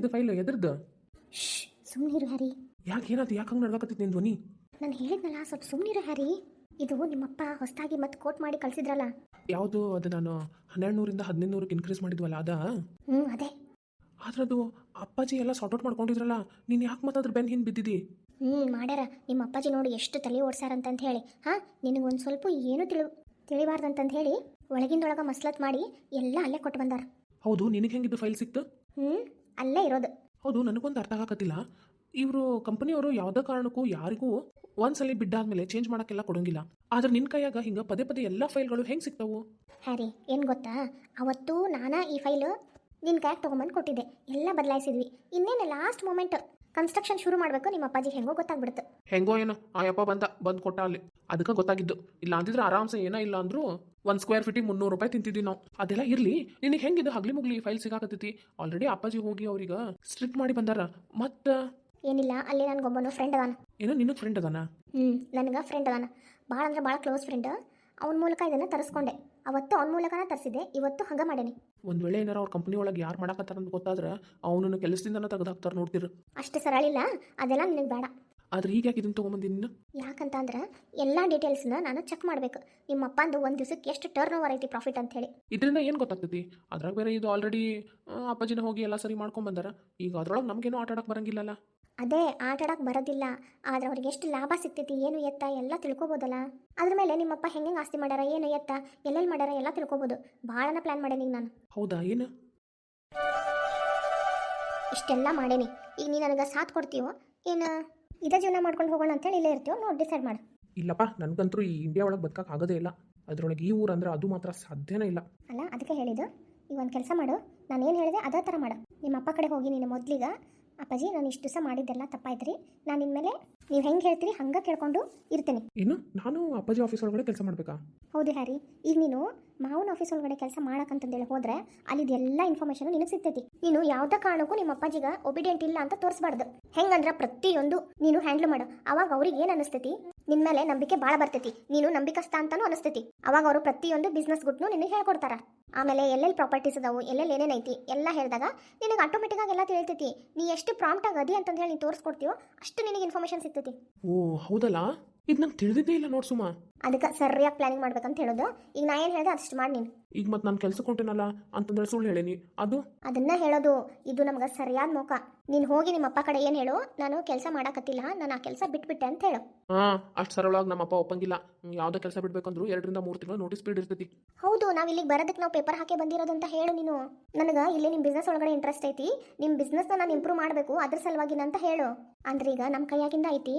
ಏನಿದು ಫೈಲ್ ಎದ್ರದ್ದು? ಶ್ ಸುಮ್ಮನಿರು ಹ್ಯಾರಿ ಯಾಕೆ ಏನಾಯ್ತು? ಯಾಕೆ ಹಂಗೆ ನಡ್ಕತ್ತಿತ್ತು ನಿನ್ ಧ್ವನಿ? ನಾನು ಹೇಳಿದ್ನಲ್ಲ ಸ್ವಲ್ಪ ಸುಮ್ಮನಿರು ಹರಿ. ಇದು ನಿಮ್ಮಪ್ಪ ಹೊಸದಾಗಿ ಮತ್ತೆ ಕೋಟ್ ಮಾಡಿ ಕಳ್ಸಿದ್ರಲ್ಲ. ಯಾವುದು ಅದು ನಾನು ಹನ್ನೆರಡು ನೂರಿಂದ ಹದಿನೈದು ನೂರಕ್ಕೆ ಇನ್ಕ್ರೀಸ್ ಮಾಡಿದ್ವಲ್ಲ ಅದ? ಹ್ಞೂ ಅದೇ. ಆದ್ರೆ ಅದು ಅಪ್ಪಾಜಿ ಎಲ್ಲ ಸಾರ್ಟ್ ಔಟ್ ಮಾಡ್ಕೊಂಡಿದ್ರಲ್ಲ ನೀನು ಯಾಕೆ ಮತ್ತೆ ಅದ್ರ ಬೆನ್ ಹಿಂದೆ ಬಿದ್ದಿದ್ದಿ ಹ್ಞೂ ಮಾಡ್ಯಾರ. ನಿಮ್ಮ ಅಪ್ಪಾಜಿ ನೋಡಿ ಎಷ್ಟು ತಲೆ ಓಡ್ಸಾರಂತಂತ ಹೇಳಿ. ಹಾಂ ನಿನಗೊಂದು ಸ್ವಲ್ಪ ಏನೂ ತಿಳಿ ತಿಳಿಬಾರ್ದಂತಂತ ಹೇಳಿ ಒಳಗಿಂದೊಳಗೆ ಮಸ್ಲತ್ ಮಾಡಿ ಎಲ್ಲ ಅಲ್ಲೇ ಕೊಟ್ಟು ಬಂದಾರ. ಹೌದು ನಿನಗೆ ಹೆಂಗಿದ್ದು ಫೈಲ್ ಸಿಕ್ತು? ಹ್ಞೂ ಅಲ್ಲೇ ಇರೋದು. ಹೌದು ನನಗೊಂದು ಅರ್ಥ ಆಗತ್ತಿಲ್ಲ ಇವರು ಕಂಪನಿಯವರು ಯಾವುದೇ ಕಾರಣಕ್ಕೂ ಯಾರಿಗೂ ಒಂದ್ಸಲಿ ಬಿಟ್ಟಾದ್ಮೇಲೆ ಚೇಂಜ್ ಮಾಡೋಕ್ಕೆಲ್ಲ ಕೊಡೋಂಗಿಲ್ಲ. ಆದ್ರೆ ನಿನ್ನ ಕೈಯಾಗ ಹಿಂಗೆ ಪದೇ ಪದೇ ಎಲ್ಲ ಫೈಲ್ಗಳು ಹೆಂಗೆ ಸಿಗ್ತಾವು? ಹ್ಯಾರಿ ಏನು ಗೊತ್ತಾ? ಅವತ್ತು ನಾನಾ ಈ ಫೈಲು ನಿನ್ನ ಕೈಯಾಗ ತೊಗೊಂಬಂದು ಕೊಟ್ಟಿದ್ದೆ. ಎಲ್ಲ ಬದಲಾಯಿಸಿದ್ವಿ. ಇನ್ನೇನು ಲಾಸ್ಟ್ ಮೂಮೆಂಟ್ ಕನ್ಸ್ಟ್ರಕ್ಷನ್ ಶುರು ಮಾಡಬೇಕು ನಿಮ್ಮ ಅಪ್ಪಾಜಿ ಹೆಂಗೋ ಗೊತ್ತಾಗ್ಬಿಡ್ತು. ಹೆಂಗೋ ಏನೋ ಆ ಯಪ್ಪ ಬಂದ ಬಂದು ಕೊಟ್ಟ ಅಲ್ಲಿ. ಅದಕ್ಕೆ ಗೊತ್ತಾಗಿದ್ದು. ಇಲ್ಲ ಅಂದಿದ್ರೆ ಆರಾಮ್ಸೆ ಏನೋ ಇಲ್ಲ ಅಂದ್ರೂ ಒಂದು ಸ್ಕ್ವೇರ್ ಫೀಟಿಗೆ ಮುನ್ನೂರು ರೂಪಾಯಿ ತಿಂತಿದ್ವಿ ನಾವು. ಅದೆಲ್ಲ ಇರಲಿ ನಿನಗೆ ಹೆಂಗಿದು ಹಗ್ಲಿ ಮುಗ್ಲಿ ಫೈಲ್ ಸಿಗಾಕತ್ತೈತಿ. ಆಲ್ರೆಡಿ ಅಪ್ಪಾಜಿ ಹೋಗಿ ಅವ್ರಿಗೆ ಸ್ಟ್ರಿಕ್ಟ್ ಮಾಡಿ ಬಂದಾರ. ಮತ್ತು? ಏನಿಲ್ಲ ಅಲ್ಲಿ ನನಗೊಬ್ಬನು ಫ್ರೆಂಡ್ ಅದಾನ. ಏನೋ ನಿನ್ನ ಫ್ರೆಂಡ್ ಅದಾನ? ಹ್ಞೂ ನನಗೆ ಫ್ರೆಂಡ್ ಅದಾನ. ಭಾಳ ಅಂದ್ರೆ ಭಾಳ ಕ್ಲೋಸ್ ಫ್ರೆಂಡ್ ಅವನ ಮೂಲಕ ಇದನ್ನು ತರಿಸ್ಕೊಂಡೆ. ಅವತ್ತು ಅವನ ಮೂಲಕನ ತರಿಸಿದೆ ಇವತ್ತು ಹಂಗೆ ಮಾಡೇನಿ. ಒಂದು ವೇಳೆ ಏನಾರ ಅವ್ರ ಕಂಪ್ನಿ ಒಳಗೆ ಯಾರು ಮಾಡಕತ್ತಾರ ಅಂತ ಗೊತ್ತಾದ್ರೆ ಅವನನ್ನು ಕೆಲಸದಿಂದನ ತೆಗೆದಾಕ್ತಾರೆ ನೋಡ್ತಿರು. ಅಷ್ಟು ಸರಳಿಲ್ಲ ಅದೆಲ್ಲ ನಿನಗೆ ಬೇಡ. ಆದ್ರೆ ಈಗ ಯಾಕೆ ಇದನ್ನ ತೊಗೊಂಬಂದಿ ನೀನು? ಯಾಕಂತ ಅಂದ್ರೆ ಎಲ್ಲ ಡೀಟೇಲ್ಸ್ನ ನಾನು ಚೆಕ್ ಮಾಡಬೇಕು. ನಿಮ್ಮ ಅಪ್ಪಂದು ಒಂದು ದಿವಸಕ್ಕೆ ಎಷ್ಟು ಟರ್ನ್ ಓವರ್ ಐತಿ ಪ್ರಾಫಿಟ್ ಅಂತ ಹೇಳಿ ಇದರಿಂದ ಏನು ಗೊತ್ತಾಗ್ತೈತಿ? ಅದ್ರಾಗ ಬೇರೆ ಇದು ಆಲ್ರೆಡಿ ಅಪ್ಪಾಜಿನ ಹೋಗಿ ಎಲ್ಲ ಸರಿ ಮಾಡ್ಕೊಂಡು ಬಂದಾರ. ಈಗ ಅದ್ರೊಳಗೆ ನಮಗೇನು ಆಟ ಆಡಕ್ಕೆ ಬರಂಗಿಲ್ಲಲ್ಲ? ಅದೇ ಆಟ ಆಡಕ್ಕೆ ಬರೋದಿಲ್ಲ. ಆದ್ರೆ ಅವ್ರಿಗೆ ಎಷ್ಟು ಲಾಭ ಸಿಗ್ತೈತಿ ಏನು ಎತ್ತ ಎಲ್ಲ ತಿಳ್ಕೊಬೋದಲ್ಲ? ಅದ್ರ ಮೇಲೆ ನಿಮ್ಮಪ್ಪ ಹೆಂಗೆ ಆಸ್ತಿ ಮಾಡ್ಯಾರ ಏನು ಎತ್ತ ಎಲ್ಲೆಲ್ಲಿ ಮಾಡ್ಯಾರ ಎಲ್ಲ ತಿಳ್ಕೊಬೋದು. ಭಾಳನ ಪ್ಲಾನ್ ಮಾಡೇನಿ ಈಗ ನಾನು. ಹೌದಾ ಏನು? ಇಷ್ಟೆಲ್ಲ ಮಾಡೇನಿ. ಈಗ ನೀ ನನಗೆ ಸಾಥ್ ಕೊಡ್ತೀವೋ ಏನು? ಇದೇ ಜೀವನ ಮಾಡ್ಕೊಂಡು ಹೋಗೋಣ ಅಂತೇಳಿ ಇಲ್ಲೇ ಇರ್ತೀವೋ ನೋಡಿ ಡಿಸೈಡ್ ಮಾಡಿ. ಇಲ್ಲಪ್ಪ ನನಗಂತೂ ಈ ಇಂಡಿಯಾ ಒಳಗೆ ಬದುಕಕ್ಕೆ ಆಗೋದೇ ಇಲ್ಲ. ಅದ್ರೊಳಗೆ ಈ ಊರು ಅಂದ್ರೆ ಅದು ಮಾತ್ರ ಸಾಧ್ಯನೇ ಇಲ್ಲ. ಅಲ್ಲ ಅದಕ್ಕೆ ಹೇಳಿದ್ದು ಈ ಒಂದು ಕೆಲಸ ಮಾಡು. ನಾನು ಏನು ಹೇಳಿದೆ ಅದೇ ಥರ ಮಾಡು. ನಿಮ್ಮ ಅಪ್ಪ ಕಡೆ ಹೋಗಿ ನೀನು ಮೊದಲಿಗ ಅಪ್ಪಾಜಿ ನಾನು ಇಷ್ಟು ದಿವಸ ಮಾಡಿದ್ದೆಲ್ಲ ತಪ್ಪಾಯ್ತು ರೀ ನಾನು ಇನ್ಮೇಲೆ ನೀವು ಹೆಂಗೆ ಹೇಳ್ತೀರಿ ಹಂಗೆ ಕೇಳ್ಕೊಂಡು ಇರ್ತೀನಿ. ಏನು? ನಾನು ಅಪ್ಪಾಜಿ ಆಫೀಸ್ ಒಳಗಡೆ ಕೆಲಸ ಮಾಡಬೇಕಾ? ಹೌದು ಹ್ಯಾರಿ ಈಗ ನೀನು ಮಾವನ ಆಫೀಸ್ ಒಳಗಡೆ ಕೆಲಸ ಮಾಡಕ್ಕಂತಂದೇಳಿ ಹೋದ್ರೆ ಅಲ್ಲಿದ್ದು ಎಲ್ಲ ಇನ್ಫಾರ್ಮೇಷನ್ ನಿನಗೆ ಸಿಗ್ತೈತಿ. ನೀನು ಯಾವುದೇ ಕಾರಣಕ್ಕೂ ನಿಮ್ಮ ಅಪ್ಪಾಜಿಗ ಒಬಿಡಿಯಂಟ್ ಇಲ್ಲ ಅಂತ ತೋರಿಸ್ಬಾರ್ದು. ಹೆಂಗಂದ್ರೆ ಪ್ರತಿಯೊಂದು ನೀನು ಹ್ಯಾಂಡ್ಲ್ ಮಾಡು. ಅವಾಗ ಅವ್ರಿಗೆ ಏನು ಅನಿಸ್ತೈತಿ? ನಿನ್ ಮೇಲೆ ನಂಬಿಕೆ ಭಾಳ ಬರ್ತೈತಿ. ನೀನು ನಂಬಿಕಸ್ತ ಅಂತಾನು ಅನಿಸ್ತೈತಿ. ಅವಾಗ ಅವರು ಪ್ರತಿಯೊಂದು ಬಿಸ್ನೆಸ್ ಗುಟ್ನು ನಿನಗೆ ಹೇಳ್ಕೊಡ್ತಾರ. ಆಮೇಲೆ ಎಲ್ಲೆಲ್ಲಿ ಪ್ರಾಪರ್ಟೀಸ್ ಅದಾವು, ಎಲ್ಲೆಲ್ಲಿ ಏನೇನೈತಿ ಎಲ್ಲ ಹೇಳಿದಾಗ ನಿನಗೆ ಆಟೋಮೆಟಿಕ್ ಆಗಿ ಎಲ್ಲ ತಿಳಿತೈತಿ. ನೀ ಎಷ್ಟು ಪ್ರಾಂಪ್ಟ್ ಆಗಿ ಅದಿ ಅಂತಂದು ಹೇಳಿ ನೀನು ತೋರಿಸ್ಕೊಡ್ತೀಯೋ, ಅಷ್ಟು ನಿನಗೆ ಇನ್ಫಾರ್ಮೇಶನ್ ಸಿಗ್ತೈತಿ. ಓ, ಹೌದಲ್ಲ? ಇದು ನಂಗೆ ತಿಳಿದಿದ್ದೇ ಇಲ್ಲ ನೋಡ್ ಸುಮಾ. ಅದಕ್ಕೆ ಸರಿಯಾಗಿ ಪ್ಲಾನಿಂಗ್ ಮಾಡ್ಬೇಕಂತ ಹೇಳೋದು. ಈಗ ನಾ ಏನು ಹೇಳಿದೆ ಅಷ್ಟು ಮಾಡಿ ನೀನು. ಈಗ ಮತ್ತೆ ನಾನು ಕೆಲಸ ಕೊಂಟೇನಲ್ಲ ಅಂತಂದ್ರೆ ಸುಳ್ಳು ಹೇಳೇನಿ ಅದು? ಅದನ್ನ ಹೇಳೋದು ಇದು ನಮ್ಗೆ ಸರಿಯಾದ ಮೋಕ. ನೀನು ಹೋಗಿ ನಿಮ್ಮ ಅಪ್ಪ ಕಡೆ ಏನು ಹೇಳು ನಾನು ಕೆಲಸ ಮಾಡಕತ್ತಿಲ್ಲ ನಾನು ಆ ಕೆಲಸ ಬಿಟ್ಬಿಟ್ಟೆ ಅಂತ ಹೇಳು. ಹಾ ಅಷ್ಟು ಸರಳವಾಗಿ ನಮ್ಮಪ್ಪ ಒಪ್ಪಂಗಿಲ್ಲ. ಹ್ಮ್, ಕೆಲಸ ಕೆಲಸ ಬಿಡ್ಬೇಕಂದ್ರು ಎರಡರಿಂದ ಮೂರು ತಿಂಗಳು ನೋಟಿಸ್ ಪೀರಿಯಡ್ ಇರ್ತೈತಿ. ಹೌದು ನಾವು ಇಲ್ಲಿಗೆ ಬರೋದಕ್ಕೆ ನಾವು ಪೇಪರ್ ಹಾಕಿ ಬಂದಿರೋದು ಅಂತ ಹೇಳು ನೀನು. ನನಗೆ ಇಲ್ಲಿ ನಿಮ್ಮ ಬಿಸ್ನೆಸ್ ಒಳಗಡೆ ಇಂಟ್ರೆಸ್ಟ್ ಐತಿ. ನಿಮ್ಮ ಬಿಸ್ನೆಸ್ನ ನಾನು ಇಂಪ್ರೂವ್ ಮಾಡಬೇಕು ಅದ್ರ ಸಲುವಾಗಿ ಅಂತ ಹೇಳು. ಅಂದ್ರೆ ಈಗ ನಮ್ಮ ಕೈಯಾಗಿಂದ ಐತಿ.